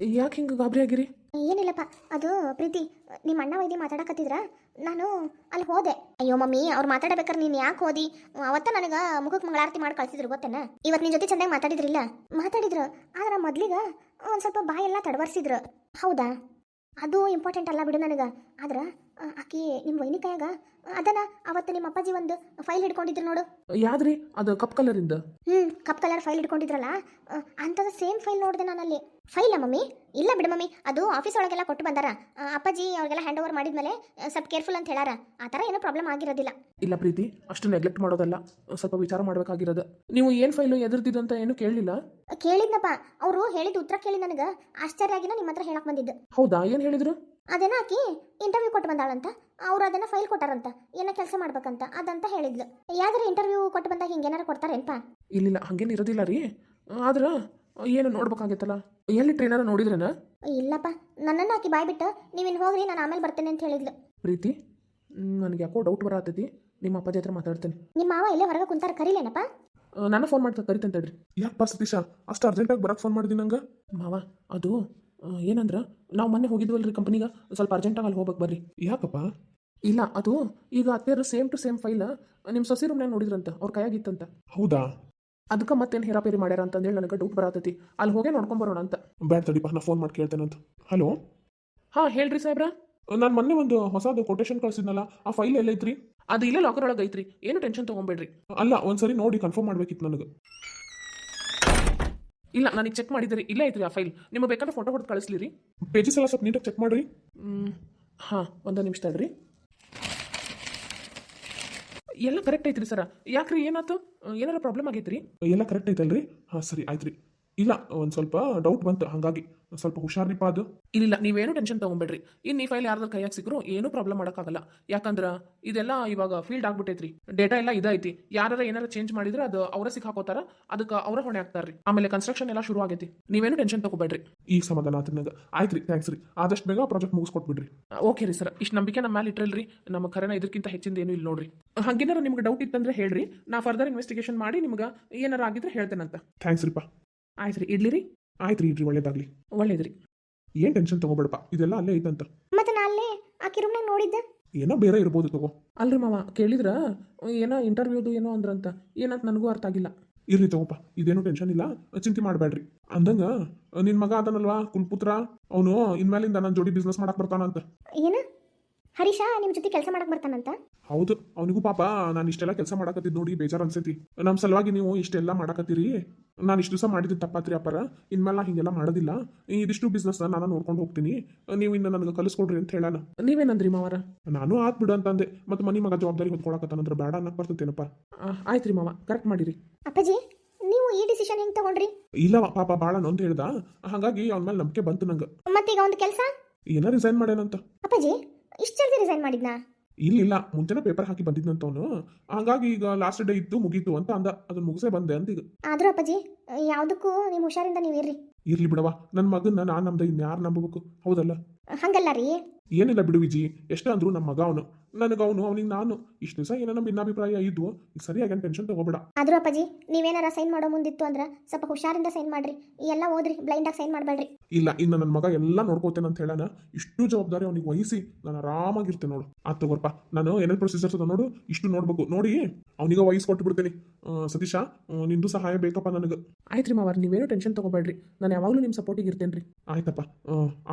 ಯಾಕೆ ಹಿಂಗೆ ಗಾಬರಿ ಆಗಿರಿ? ಏನಿಲ್ಲಪ್ಪ ಅದು ಪ್ರೀತಿ ನಿಮ್ಮ ಅಣ್ಣ ವೈದ್ಯ ಮಾತಾಡಕತ್ತಿದ್ರ ನಾನು ಅಲ್ಲಿ ಹೋದೆ. ಅಯ್ಯೋ ಮಮ್ಮಿ ಅವ್ರು ಮಾತಾಡಬೇಕಾದ್ರೆ ನೀನು ಯಾಕೆ ಹೋದಿ? ಅವತ್ತ ನನಗೆ ಮುಖಕ್ಕೆ ಮಂಗಳಾರತಿ ಮಾಡಿ ಕಳಿಸಿದ್ರು ಗೊತ್ತೇನ? ಇವತ್ತು ನಿನ್ನ ಜೊತೆ ಚಂದಾಗಿ ಮಾತಾಡಿದ್ರಿಲ್ಲ? ಮಾತಾಡಿದ್ರು ಆದ್ರೆ ಮೊದ್ಲಿಗೆ ಒಂದು ಸ್ವಲ್ಪ ಬಾಯೆಲ್ಲ ತಡವರ್ಸಿದ್ರು. ಹೌದಾ? ಅದು ಇಂಪಾರ್ಟೆಂಟ್ ಅಲ್ಲ ಬಿಡು ನನಗೆ. ಆದ್ರೆ ಆಕಿ ನಿಮ್ಮ ವೈನಿ ಕೈಯಾಗ ಅದನ್ನ ಅವತ್ತು ನಿಮ್ಮ ಅಪ್ಪಾಜಿ ಒಂದು ಫೈಲ್ ಹಿಡ್ಕೊಂಡಿದ್ರು ನೋಡು. ಯಾದ್ರಿ? ಅದು ಕಪ್ ಕಲರಿಂದ ಹ್ಞೂ ಕಪ್ ಕಲರ್ ಫೈಲ್ ಹಿಡ್ಕೊಂಡಿದ್ರಲ್ಲ ಅಂಥದ್ದು ಸೇಮ್ ಫೈಲ್ ನೋಡಿದೆ ನಾನಲ್ಲಿ. ಫೈಲ ಮಮ್ಮಿ? ಇಲ್ಲ ಬಿಡು ಮಮ್ಮಿ ಅದು ಆಫೀಸ್ ಒಳಗೆಲ್ಲ ಕೊಟ್ಟು ಬಂದಾರ. ಆ, ಅಪ್ಪಾಜಿ ಅವ್ರಿಗೆಲ್ಲ ಹ್ಯಾಂಡ್ ಓವರ್ ಮಾಡಿದ್ಮೇಲೆ ಆ, ಸ್ವಲ್ಪ ಕೇರ್ಫುಲ್ ಅಂತ ಹೇಳಾರ. ಆ ಥರ ಏನೂ ಪ್ರಾಬ್ಲಮ್ ಆಗಿರೋದಿಲ್ಲ. ಇಲ್ಲ ಪ್ರೀತಿ ಅಷ್ಟು ನೆಗ್ಲೆಕ್ಟ್ ಮಾಡೋದಲ್ಲ. ಸ್ವಲ್ಪ ವಿಚಾರ ಮಾಡಬೇಕಾಗಿರೋದು. ನೀವು ಏನು ಫೈಲು ಎದುರ್ತಿದ್ದಂತ ಏನು ಕೇಳಲಿಲ್ಲ ಕೇಳಿದ್ನಪ್ಪ ಅವರು ಹೇಳಿದ ಉತ್ತರ ಕೇಳಿ ನನಗೆ. ಆಶ್ಚರ್ಯ ಆಗಿನ ನಿಮ್ಮ ಹತ್ರ ಹೇಳಕ್ ಬಂದಿದ್ದು. ಹೌದಾ ಏನು ಹೇಳಿದ್ರು? ಅದೇನ ಆಕಿ ಇಂಟರ್ವ್ಯೂ ಕೊಟ್ಟು ಬಂದಾಳಂತ. ಅವ್ರು ಅದನ್ನ ಫೈಲ್ ಕೊಟ್ಟಾರಂತ. ಏನೋ ಕೆಲಸ ಮಾಡ್ಬೇಕಂತ ಅದಂತ ಹೇಳಿದ್ಲು. ಯಾವ್ದಾರ ಇಂಟರ್ವ್ಯೂ ಕೊಟ್ಟು ಬಂದಾಗ ಹಿಂಗೇನಾರ ಕೊಡ್ತಾರೇನ್ಪ? ಇಲ್ಲಿಲ್ಲ ಹಂಗೇನು ಇರೋದಿಲ್ಲ ರೀ. ಆದ್ರೆ ಏನು ನೋಡ್ಬೇಕಾಗಿತ್ತಲ್ಲ? ಎಲ್ಲಿ ಟ್ರೈನರ್ ನೋಡಿದ್ರೇನ? ಇಲ್ಲಪ್ಪ ನನ್ನನ್ನು ಆಕಿ ಬಾಯ್ಬಿಟ್ಟು ನೀವಿನ್ ಹೋಗ್ರಿ ನಾನು ಆಮೇಲೆ ಬರ್ತೇನೆ ಅಂತ ಹೇಳಿದ್ಲು. ಪ್ರೀತಿ ನನಗೆ ಯಾಕೋ ಡೌಟ್ ಬರತ್ತೈತಿ ನಿಮ್ಮ ಅಪ್ಪ ಹತ್ರ ಮಾತಾಡ್ತೇನೆ. ನಿಮ್ಮ ಮಾವ ಇಲ್ಲೇ ಹೊರಗೆ ಕುಂತಾರ ಕರೀಲೇನಪ್ಪ? ನಾನು ಫೋನ್ ಮಾಡ್ತಾ ಕರಿತೇನೆ ತಡ್ರಿ ಯಾಕಪ್ಪ ಸತೀಶ? ಅಷ್ಟು ಅರ್ಜೆಂಟಾಗಿ ಬರಕ್ಕೆ ಫೋನ್ ಮಾಡಿದಿ ನಂಗೆ? ಮಾವ ಅದು ಏನಂದ್ರೆ ನಾವು ಮೊನ್ನೆ ಹೋಗಿದ್ವಲ್ರಿ ಕಂಪ್ನಿಗೆ ಸ್ವಲ್ಪ ಅರ್ಜೆಂಟಾಗಿ ಅಲ್ಲಿ ಹೋಗ್ಬೇಕು ಬರ್ರಿ. ಯಾಕಪ್ಪ? ಇಲ್ಲ ಅದು ಈಗ ಅತ್ತೆಯರು ಸೇಮ್ ಟು ಸೇಮ್ ಫೈಲ್ ನಿಮ್ಮ ಸೊಸಿ ರೂಮ್ನಾಗ ನೋಡಿದ್ರಂತ ಅವ್ರ ಕೈಯಾಗಿತ್ತಂತ ಹೌದಾ? ಅದಕ್ಕೆ ಮತ್ತೇನು ಹೇರಾಪೇರಿ ಮಾಡ್ಯಾರ ಅಂತಂದೇಳಿ ನನಗೆ ಡೌಟ್ ಬರತೈತಿ. ಅಲ್ಲಿ ಹೋಗೇ ನೋಡ್ಕೊಂಬರೋಣ ಅಂತ. ಬ್ಯಾಡ್ ತಡಿಪ್ಪ ನಾ ಫೋನ್ ಮಾಡಿ ಕೇಳ್ತೇನಂತ ಹಲೋ ಹಾಂ ಹೇಳ್ರಿ ಸಾಹೇಬ್ರ. ನಾನು ಮೊನ್ನೆ ಒಂದು ಹೊಸದು ಕೊಟೇಶನ್ ಕಳ್ಸಿದ್ನಲ್ಲ ಆ ಫೈಲ್ ಎಲ್ಲ ಐತ್ರಿ? ಅದು ಇಲ್ಲೇ ಲಾಕರ್ ಒಳಗೆ ಐತ್ರಿ. ಏನು ಟೆನ್ಷನ್ ತೊಗೊಂಬೇಡ್ರಿ. ಅಲ್ಲ ಒಂದ್ಸರಿ ನೋಡಿ ಕನ್ಫರ್ಮ್ ಮಾಡ್ಬೇಕಿತ್ತು ನನಗೆ. ಇಲ್ಲ ನನಗೆ ಚೆಕ್ ಮಾಡಿದ್ರಿ. ಇಲ್ಲ ಐತ್ರಿ ಆ ಫೈಲ್ ನಿಮಗೆ ಬೇಕಾದ್ರೆ ಫೋಟೋ ಹೊಡೆದು ಕಳಿಸ್ಲಿ ರೀ ಪೇಜಸ್ ಎಲ್ಲ ಸ್ವಲ್ಪ ನೀಟಾಗಿ ಚೆಕ್ ಮಾಡ್ರಿ. ಹಾಂ ಒಂದು ನಿಮಿಷ ತಡ್ರಿ. ಎಲ್ಲ ಕರೆಕ್ಟ್ ಐತ್ರಿ ಸರ್ ಯಾಕ್ರಿ ಏನಾಯ್ತು ಏನಾರ ಪ್ರಾಬ್ಲಮ್ ಆಗೈತ್ರಿ? ಎಲ್ಲ ಕರೆಕ್ಟ್ ಐತಲ್ರಿ? ಹಾಂ, ಸರಿ ಆಯ್ತು ರೀ ಇಲ್ಲ ಒಂದು ಸ್ವಲ್ಪ ಡೌಟ್ ಬಂತು. ಹಾಗಾಗಿ ಸ್ವಲ್ಪ ಹುಷಾರಿಪ್ಪ ಅದು. ಇಲ್ಲ ನೀವೇನು ಟೆನ್ಷನ್ ತಗೊಂಬೇಡ್ರಿ. ಇನ್ನು ಈ ಫೈಲ್ ಯಾರ್ದಾರು ಕೈಯಾಗ ಸಿಕ್ಕರು ಏನೂ ಪ್ರಾಬ್ಲಮ್ ಮಾಡೋಕ್ಕಾಗಲ್ಲ. ಯಾಕಂದ್ರೆ ಇದೆಲ್ಲ ಇವಾಗ ಫೀಲ್ಡ್ ಆಗ್ಬಿಟ್ಟೈತ್ರಿ. ಡೇಟಾ ಎಲ್ಲ ಇದೈತಿ ಯಾರು ಏನಾರ ಚೇಂಜ್ ಮಾಡಿದ್ರೆ ಅದು ಅವರ ಸಿಕ್ಕಾಕೋತಾರ. ಅದಕ್ಕೆ ಅವರ ಹೊಣೆ ಆಗ್ತಾರ್ರಿ. ಆಮೇಲೆ ಕನ್ಸ್ಟ್ರಕ್ಷನ್ ಎಲ್ಲ ಶುರು ಆಗೈತಿ. ನೀವೇನು ಟೆನ್ಷನ್ ತಗೋಬೇಡ್ರಿ. ಈಗ ಸಮಾಧಾನ ಆತನಾಗ ನಂಗೆ. ಆಯ್ತು ರೀ ಥ್ಯಾಂಕ್ಸ್ ರೀ. ಆದಷ್ಟು ಬೇಗ ಪ್ರಾಜೆಕ್ಟ್ ಮುಗಿಸ್ಕೊಟ್ಬಿಡ್ರಿ. ಓಕೆ ರೀ ಸರ್. ಇಷ್ಟು ನಂಬಿಕೆ ನಮ್ಮ ಮೇಲೆ ಇಟ್ಟಿರಲ್ರಿ ನಮ್ಮ ಕರೆನ ಇದಕ್ಕಿಂತ ಹೆಚ್ಚಿಂದ ಏನೂ ಇಲ್ಲ ನೋಡ್ರಿ. ಹಂಗೇನಾರ ನಿಮ್ಗೆ ಡೌಟ್ ಇತ್ತಂದ್ರೆ ಹೇಳ್ರಿ. ನಾ ಫರ್ದರ್ ಇನ್ವೆಸ್ಟಿಗೇಷನ್ ಮಾಡಿ ನಿಮ್ಗೆ ಏನಾರ ಆಗಿದ್ರೆ ಹೇಳ್ತೇನಂತ. ಥ್ಯಾಂಕ್ಸ್ ರೀಪ್ಪ ಆಯ್ತು ರೀ ಇಡ್ಲಿ ರೀ? ಆಯ್ತು ರೀ ಇಡ್ರಿ ಒಳ್ಳೇದಾಗಲಿ. ರೀ. ಏನು ಟೆನ್ಷನ್ ತಗೋಬೇಡಪ್ಪ ಇದೆಲ್ಲ ಅಲ್ಲೇ ಐತಂತ. ಮತ್ತೆ ನಾ ಅಲ್ಲೇ ಆ ಕಿರುಮನೆ ನೋಡಿದ್ದೆ. ಏನೋ ಬೇರೆ ಇರ್ಬೋದು ತಗೋ. ಅಲ್ರಿ ಮಾವ ಕೇಳಿದ್ರ? ಏನೋ ಇಂಟರ್ವ್ಯೂದು ಏನೋ ಅಂದ್ರಂತ. ಏನಂತ ನನಗೂ ಅರ್ಥ ಆಗಿಲ್ಲ. ಇರ್ಲಿ ತಗೋಪ್ಪ ಇದೇನು ಟೆನ್ಷನ್ ಇಲ್ಲ ಚಿಂತೆ ಮಾಡಬೇಡ್ರಿ. ಅಂದಂಗ ನಿನ್ ಮಗ ಅದನಲ್ವಾ ಕುಲ್ಪುತ್ರ? ಅವನು ಇನ್ಮೇಲಿಂದ ನನ್ನ ಜೋಡಿ ಬಿಸ್ನೆಸ್ ಮಾಡಕ್ ಬರ್ತಾನಂತ. ಏನ? ಹರೀಶ ನಿಮ್ಮ ಜೊತೆ ಕೆಲಸ ಮಾಡಕ್ ಬರ್ತಾನಂತ? ಹೌದು ಅವನಿಗೂ ಪಾಪ ನಾನು ಇಷ್ಟೆಲ್ಲ ಕೆಲಸ ಮಾಡಕತ್ತಿದ್ ನೋಡಿ ಬೇಜಾರು ಅನ್ಸೈತಿ. ನಮ್ಮ ಸಲುವಾಗಿ ನೀವು ಇಷ್ಟೆಲ್ಲ ಮಾಡಕತ್ತೀರಿ? ನಾನು ಇಷ್ಟು ದಿವಸ ಮಾಡಿದ್ದು ತಪ್ಪಾತ್ರಿ ಅಪ್ಪಾರ. ಇನ್ಮೇಲೆ ನಾ ಹಿಂಗೆಲ್ಲ ಮಾಡೋದಿಲ್ಲ. ಇದಿಷ್ಟು ಬಿಸ್ನೆಸ್ ನಾನು ನೋಡ್ಕೊಂಡು ಹೋಗ್ತೀನಿ. ನೀವು ಇನ್ನು ನನಗೆ ಕಲಿಸ್ಕೊಡ್ರಿ ಅಂತ ಹೇಳಾನ ನೀವೇನಂದ್ರಿ ಮಾವರ? ನಾನು ಆತ್ ಬಿಡು ಅಂತಂದೆ. ಮತ್ತೆ ಮನಿ ಮಗ ಜವಾಬ್ದಾರಿ ಹೊತ್ಕೊಳಕತ್ತಾನಂದ್ರೆ ಬೇಡ ಅನ್ನಕ್ ಬರ್ತೇನಪ್ಪ ಆ, ಆಯ್ತ್ರಿ ಮಾವ ಕರೆಕ್ಟ್ ಮಾಡಿರಿ. ಅಪ್ಪಾಜಿ ನೀವು ಈ ಡಿಸಿಷನ್ ಹೆಂಗ್ ತಗೊಂಡ್ರಿ? ಇಲ್ಲ ಪಾಪ ಬಾಳ ನೊಂದು ಹೇಳ್ದ. ಹಾಗಾಗಿ ಅವನ ಮೇಲೆ ನಂಬಿಕೆ ಬಂತು ನಂಗೆ. ಮತ್ತೀಗ ಒಂದು ಕೆಲಸ? ಏನ ರಿಸೈನ್ ಮಾಡೇನಂತ ಅಪ್ಪಾಜಿ ಇಷ್ಟು ಜಲ್ದಿ ರಿಸೈನ್ ಮಾಡಿದ್ನಾ? ಇಲ್ಲ ಇಲ್ಲ ಮುಂಚೆನೇ ಪೇಪರ್ ಹಾಕಿ ಬಂದಿದ್ನಂತವನು. ಹಾಗಾಗಿ ಈಗ ಲಾಸ್ಟ್ ಡೇ ಇತ್ತು ಮುಗೀತು ಅಂತ ಅಂದ. ಅದನ್ನ ಮುಗಿಸೇ ಬಂದೆ ಅಂತ ಈಗ. ಆದ್ರೂ ಅಪ್ಪಾಜಿ ಯಾವುದಕ್ಕೂ ನಿಮ್ಮ ಹುಷಾರಿಂದ ನೀವು ಇರ್ರಿ. ಇರ್ಲಿ ಬಿಡವಾ ನನ್ನ ಮಗನ್ನ ನಾನು ನಮ್ದು ಇನ್ಯಾರು ನಂಬಬೇಕು? ಹೌದಲ್ಲ? ಹಂಗಲ್ಲ ರೀ. ಏನಿಲ್ಲ ಬಿಡು ವಿಜಿ ಎಷ್ಟೇ ಅಂದ್ರು ನಮ್ಮ ಮಗ ಅವನು. ನನಗೆ ಅವನು ಅವನಿಗೆ ನಾನು ಇಷ್ಟು ದಿವಸ ಏನೋ ಭಿನ್ನಾಭಿಪ್ರಾಯ ಇದ್ವು ಈಗ ಸರಿಯಾಗಿ ಟೆನ್ಷನ್ ತಗೋಬೇಡ. ಆದ್ರೂ ಅಪ್ಪಾಜಿ ನೀವೇನಾರ ಸೈನ್ ಮಾಡೋ ಮುಂದಿತ್ತು ಅಂದ್ರೆ ಸ್ವಲ್ಪ ಹುಷಾರಿಂದ ಸೈನ್ ಮಾಡ್ರಿ. ಎಲ್ಲ ಓದ್ರಿ ಬ್ಲೈಂಡಾಗಿ ಸೈನ್ ಮಾಡಬೇಡ್ರಿ. ಇಲ್ಲ ಇನ್ನು ನನ್ನ ಮಗ ಎಲ್ಲ ನೋಡ್ಕೋತೇನೆ ಅಂತ ಹೇಳೋಣ ಇಷ್ಟು ಜವಾಬ್ದಾರಿ ಅವನಿಗೆ ವಹಿಸಿ ನಾನು ಆರಾಮಾಗಿರ್ತೇನೆ ನೋಡು. ಆತ್ ತಗೋರ್ಪ ನಾನು ಏನೇನು ಪ್ರೊಸೀಜರ್ಸ್ ಅದ ನೋಡು ಇಷ್ಟು ನೋಡ್ಬೇಕು. ನೋಡಿ ಅವನಿಗೆ ವಹಿಸಿ ಕೊಟ್ಟು ಬಿಡ್ತೇನೆ ಸತೀಶ ನಿಂದು ಸಹಾಯ ಬೇಕಪ್ಪ ನನಗೆ. ಆಯ್ತು ರೀ ಮಾವ ನೀವೇನು ಟೆನ್ಷನ್ ತಗೋಬೇಡ್ರಿ. ನಾನು ಯಾವಾಗಲೂ ನಿಮ್ಮ ಸಪೋರ್ಟಿಗೆ ಇರ್ತೇನೆ ರೀ ಆಯ್ತಪ್ಪ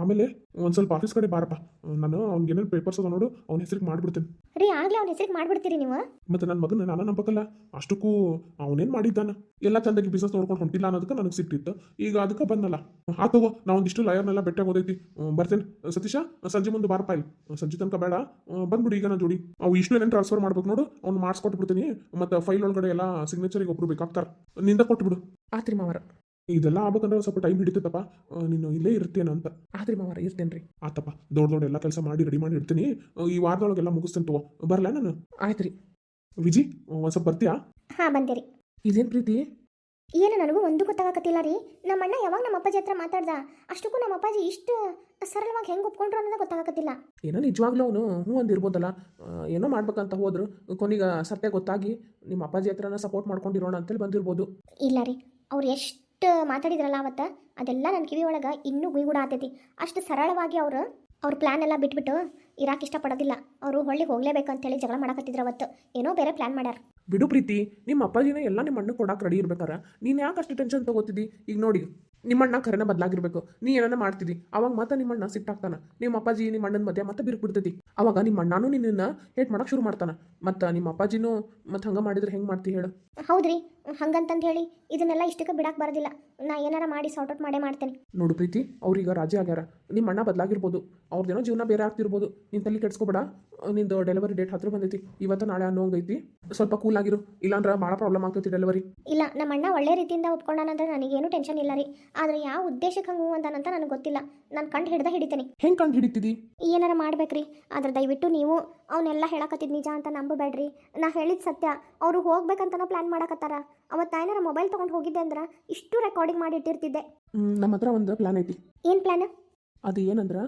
ಆಮೇಲೆ ಒಂದು ಸ್ವಲ್ಪ ಆಫೀಸ್ ಕಡೆ ಬಾರಪ್ಪ. ನಾನು ಅವ್ನಿಗೆ ಏನೇನು ಪೇಪರ್ಸ್ ಅದ ನೋಡು ಅವ್ನ ಹೆಸರಿಗೆ ಮಾಡಿಬಿಡ್ತೇನೆ. ರೀ ಆಗ್ಲೇ ಅವ್ನ ಹೆಸರಿಗೆ ಮಾಡ್ಬಿಡ್ತೀರಿ ನೀವು? ಮತ್ತೆ ನನ್ನ ಮಗನ ನಾನು ನಂಬಕಲ್ಲ? ಅಷ್ಟಕ್ಕೂ ಅವನೇನ್ ಮಾಡಿದ್ದಾನ? ಎಲ್ಲ ಚಂದಾಗಿ ಬಿಸ್ನೆಸ್ ನೋಡ್ಕೊಂಡು ಹೊಂಟಿಲ್ಲ ಅನ್ನೋದಕ್ಕೆ ನನಗೆ ಸಿಟ್ಟಿತ್ತು. ಈಗ ಅದಕ್ಕೆ ಬಂದಲ್ಲ. ಆ ತಗೋ ನಾ ಒಂದಿಷ್ಟು ಲಾಯರ್ನೆಲ್ಲ ಬೆಟ್ಟ ಓದೈತಿ ಬರ್ತೇನೆ. ಸತೀಶ ಸಂಜೆ ಮುಂದೆ ಬಾರಪ್ಪ ಇಲ್ಲಿ. ಸಂಜೆ ತನಕ ಬೇಡ. ಬಂದ್ಬಿಡಿ ಬಂದ್ಬಿಡು ಈಗ ನಾನು ಜೋಡಿ. ಅವು ಇಷ್ಟು ಏನೇನು ಟ್ರಾನ್ಸ್ಫರ್ ಮಾಡ್ಬೇಕು ನೋಡು. ಅವ್ನು ಮಾಡಿಸ್ಕೊಟ್ಬಿಡ್ತೀನಿ. ಮತ್ತೆ ಫೈಲ್ ಒಳಗಡೆ ಎಲ್ಲ ಸಿಗ್ನೇಚರಿಗೆ ಒಬ್ರು ಬೇಕಾಗ್ತಾರೆ. ನಿಂದ ಕೊಟ್ಬಿಡು. ಆತ್ರಿ ಮಾವಾರ. ಇದೆಲ್ಲ ಆಗ್ಬೇಕಂದ್ರೆ ಸ್ವಲ್ಪ ಟೈಮ್ ಹಿಡಿತಪ್ಪ ನೀನು ಇಲ್ಲೇ ಇರ್ತೇನೆ ಅಂತ. ಆದ್ರೆ ಮಾವಾರ ಇರ್ತೇನೆ ರೀ. ಆತಪ್ಪ ದೊಡ್ಡ ದೊಡ್ಡ ಎಲ್ಲ ಕೆಲಸ ಮಾಡಿ ರೆಡಿ ಮಾಡಿ ಇರ್ತೀನಿ ಈ ವಾರದೊಳಗೆಲ್ಲ ಮುಗಿಸ್ತೇನೆ ತಗೋ. ಬರಲ್ಲ ನಾನು? ಆಯ್ತ್ರಿ. ವಿಜಿ ಒಂದು ಸ್ವಲ್ಪ ಬರ್ತೀಯಾ? ಹಾಂ ಬಂದಿರಿ ರೀ. ಇದೇನು ಪ್ರೀತಿ? ಏನು ನನಗೂ ಒಂದು ಗೊತ್ತಾಗಕತ್ತಿಲ್ಲ ರೀ. ನಮ್ಮ ಅಣ್ಣ ಯಾವಾಗ ನಮ್ಮ ಅಪ್ಪಾಜಿ ಹತ್ರ ಮಾತಾಡ್ದ? ಅಷ್ಟಕ್ಕೂ ನಮ್ಮ ಅಪ್ಪಾಜಿ ಇಷ್ಟು ಸರಳವಾಗಿ ಹೆಂಗೆ ಒಪ್ಕೊಂಡ್ರು ಅನ್ನೋದು ಗೊತ್ತಾಗಕತ್ತಿಲ್ಲ. ಏನೋ ನಿಜವಾಗ್ಲೂ ಅವನು ಹ್ಞೂ ಅಂದಿರ್ಬೋದಲ್ಲ. ಏನೋ ಮಾಡ್ಬೇಕಂತ ಹೋದ್ರು. ಕೊನೆಗೆ ಸತ್ಯ ಗೊತ್ತಾಗಿ ನಿಮ್ಮ ಅಪ್ಪಾಜಿ ಹತ್ರನ ಸಪೋರ್ಟ್ ಮಾಡ್ಕೊಂಡಿರೋಣ ಅಂತೇಳಿ ಬಂದಿರ್ಬೋದು. ಇಲ್ಲ ರೀ ಅವ್ರು ಎಷ್ಟು ಮಾತಾಡಿದ್ರಲ್ಲ ಅವತ್ತು? ಅದೆಲ್ಲ ನನ್ನ ಕಿವಿ ಇನ್ನೂ ಗುಯ್ಗುಡ ಆತೈತಿ. ಅಷ್ಟು ಸರಳವಾಗಿ ಅವರು, ಅವ್ರ ಪ್ಲ್ಯಾನ್ ಎಲ್ಲ ಬಿಟ್ಬಿಟ್ಟು ಇರಾಕ್ ಇಷ್ಟಪಡೋದಿಲ್ಲ. ಅವರು ಹೊಳ್ಳಿ ಹೋಗ್ಲೇಬೇಕಂತೇಳಿ ಜಗಳ ಮಾಡಕತ್ತಿದ್ರು ಅವತ್ತು. ಏನೋ ಬೇರೆ ಪ್ಲ್ಯಾನ್ ಮಾಡ್ಯಾರ. ಬಿಡು ಪ್ರೀತಿ ನಿಮ್ಮ ಅಪ್ಪಾಜಿನ ಎಲ್ಲ ನಿಮ್ಮ ಅಣ್ಣ ಕೊಡಕ್ಕೆ ರೆಡಿ ಇರ್ಬೇಕಾರ. ನೀನು ಯಾಕೆ ಅಷ್ಟು ಟೆನ್ಷನ್ ತಗೋತಿದ್ದಿ? ಈಗ ನೋಡಿ. ನಿಮ್ಮ ಅಣ್ಣ ಖರೇನ ಬದಲಾಗಿರ್ಬೇಕು. ನೀ ಏನನ್ನ ಮಾಡ್ತಿದ್ದಿ ಅವಾಗ ಮತ್ತೆ ನಿಮ್ಮಣ್ಣ ಸಿಟ್ಟಾಗ್ತಾನ ನಿಮ್ಮ ಅಪ್ಪಾಜಿ ನಿಮ್ಮ ಅಣ್ಣನ ಮಧ್ಯೆ ಮತ್ತೆ ಬಿರುಕು ಬಿಡ್ತೈತಿ. ಅವಾಗ ನಿಮ್ಮ ಅಣ್ಣನೂ ನಿನ್ನ ಹೇಟ್ ಮಾಡಕ್ಕೆ ಶುರು ಮಾಡ್ತಾನ. ಮತ್ತು ನಿಮ್ಮ ಅಪ್ಪಾಜಿನೂ ಮತ್ತೆ ಹಂಗೆ ಮಾಡಿದ್ರೆ ಹೆಂಗೆ ಮಾಡ್ತಿ ಹೇಳು. ಹೌದ್ರಿ. ಹಂಗಂತಂದು ಹೇಳಿ ಇದನ್ನೆಲ್ಲ ಇಷ್ಟಕ್ಕೆ ಬಿಡಕ್ಕೆ ಬರೋದಿಲ್ಲ. ನಾ ಏನಾರ ಮಾಡಿ ಸಾರ್ಟ್ ಔಟ್ ಮಾಡೇ ಮಾಡ್ತೇನೆ. ನೋಡು ಪ್ರೀತಿ ಅವ್ರೀಗ ರಾಜಿ ಆಗ್ಯಾರ. ನಿಮ್ಮ ಅಣ್ಣ ಬದಲಾಗಿರ್ಬೋದು. ಅವ್ರದ್ದೇನೋ ಜೀವನ ಬೇರೆ ಆಗ್ತಿರ್ಬೋದು. ನೀನು ತಲೆ ಕೆಡ್ಸ್ಕೊಬೇಡ. ನಿಂದು ಡೆಲಿವರಿ ಡೇಟ್ ಹತ್ರ ಬಂದೈತಿ. ಇವತ್ತು ನಾಳೆ ಅನ್ನೋಂಗೈತಿ ಸ್ವಲ್ಪ ಕೂಲ್ ಆಗಿರು. ಇಲ್ಲಾಂದ್ರೆ ಭಾಳ ಪ್ರಾಬ್ಲಮ್ ಆಗ್ತೈತಿ ಡೆಲಿವರಿ ಇಲ್ಲ ನಮ್ಮ ಅಣ್ಣ ಒಳ್ಳೆ ರೀತಿಯಿಂದ ಒಪ್ಕೊಂಡಾನಂದ್ರೆ ನನಗೇನು ಟೆನ್ಷನ್ ಇಲ್ಲ ರೀ. ಆದ್ರೆ ಯಾವ ಉದ್ದೇಶಕ್ಕೆ ಹಂಗೆ ಅಂತಾನಂತ ನನಗೆ ಗೊತ್ತಿಲ್ಲ. ನಾನು ಕಂಡು ಹಿಡ್ದ ಹಿಡಿತೀನಿ. ಹೆಂಗೆ ಕಂಡು ಹಿಡಿತಿದ್ದಿ ಏನಾರ ಮಾಡ್ಬೇಕ್ರಿ. ಆದ್ರೆ ದಯವಿಟ್ಟು ನೀವು ಅವನ್ನೆಲ್ಲ ಹೇಳಕತ್ತಿದ್ ನಿಜ ಅಂತ ನಂಬಬೇಡ್ರಿ. ನಾ ಹೇಳಿದ ಸತ್ಯ. ಅವರು ಹೋಗ್ಬೇಕಂತನ ಪ್ಲಾನ್ ಮಾಡಕತ್ತಾರ. ಅವತ್ತು ಏನಾರ ಮೊಬೈಲ್ ತೊಗೊಂಡು ಹೋಗಿದ್ದೆ ಅಂದ್ರೆ ಇಷ್ಟು ರೆಕಾರ್ಡಿಂಗ್ ಮಾಡಿ ಇಟ್ಟಿರ್ತಿದ್ದೆ. ನಮ್ಮ ಹತ್ರ ಒಂದು ಪ್ಲಾನ್ ಐತಿ. ಏನು ಪ್ಲಾನ್ ಅದು ಏನಂದ್ರೆ